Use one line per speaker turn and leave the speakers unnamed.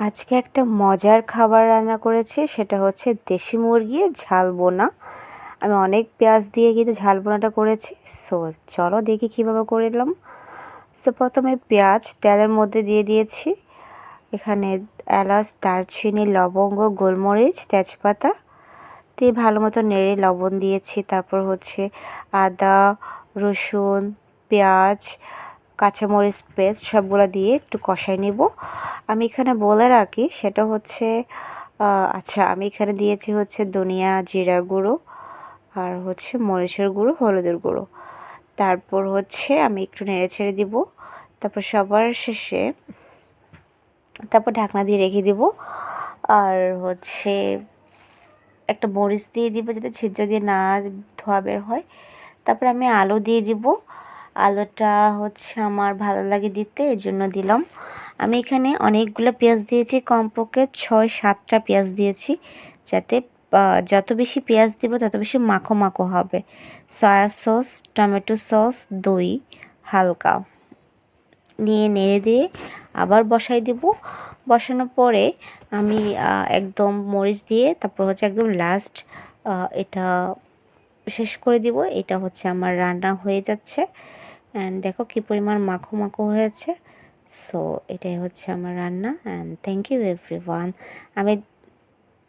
আজকে একটা মজার খাবার রান্না করেছি, সেটা হচ্ছে দেশি মুরগির ঝাল বোনা। আমি অনেক পেঁয়াজ দিয়ে কিন্তু ঝাল বোনাটা করেছি। সো, চলো দেখি কীভাবে করলাম সো, প্রথমে পেঁয়াজ তেলের মধ্যে দিয়ে দিয়েছি। এখানে এলাচ, দারচিনি, লবঙ্গ, গোলমরিচ, তেজপাতা। দিয়ে ভালো মতো নেড়ে লবণ দিয়েছি। তারপর হচ্ছে আদা, রসুন, পেঁয়াজ কাঁচামরিচ পেস্ট সবগুলো দিয়ে একটু কষাই নিব। আমি এখানে বলে রাখি, সেটা হচ্ছে আচ্ছা আমি এখানে দিয়েছি হচ্ছে ধনিয়া জিরা গুঁড়ো আর হচ্ছে মরিচের গুঁড়ো, হলুদের গুঁড়ো। তারপর হচ্ছে আমি একটু নেড়ে ছেড়ে দিব। তারপর সবার শেষে তারপর ঢাকনা দিয়ে রেখে দিব। আর হচ্ছে একটা মরিচ দিয়ে দিব যাতে ছিদ্র দিয়ে না ধোয়া বের হয়। তারপর আমি আলু দিয়ে দিব। আলুটা হচ্ছে আমার ভালো লাগে দিতে এই জন্য দিলাম। আমি এখানে অনেকগুলো পেঁয়াজ দিয়েছি, কমপক্ষে ছয়, সাতটা পেঁয়াজ দিয়েছি, যাতে যত বেশি পেঁয়াজ দিব, তত বেশি মাখো মাখো হবে। সয়া সস, টমেটো সস, দই, হালকা। নিয়ে নেড়ে দিয়ে আবার বসাই দিব। বসানোর পরে আমি একদম মরিচ দিয়ে তারপর হচ্ছে একদম লাস্ট এটা শেষ করে দিব। এটা হচ্ছে আমার রান্না হয়ে যাচ্ছে। অ্যান্ড দেখো কী পরিমাণ মাখো মাখো হয়েছে। সো এটাই হচ্ছে আমার রান্না। অ্যান্ড থ্যাংক ইউ এভরি আমি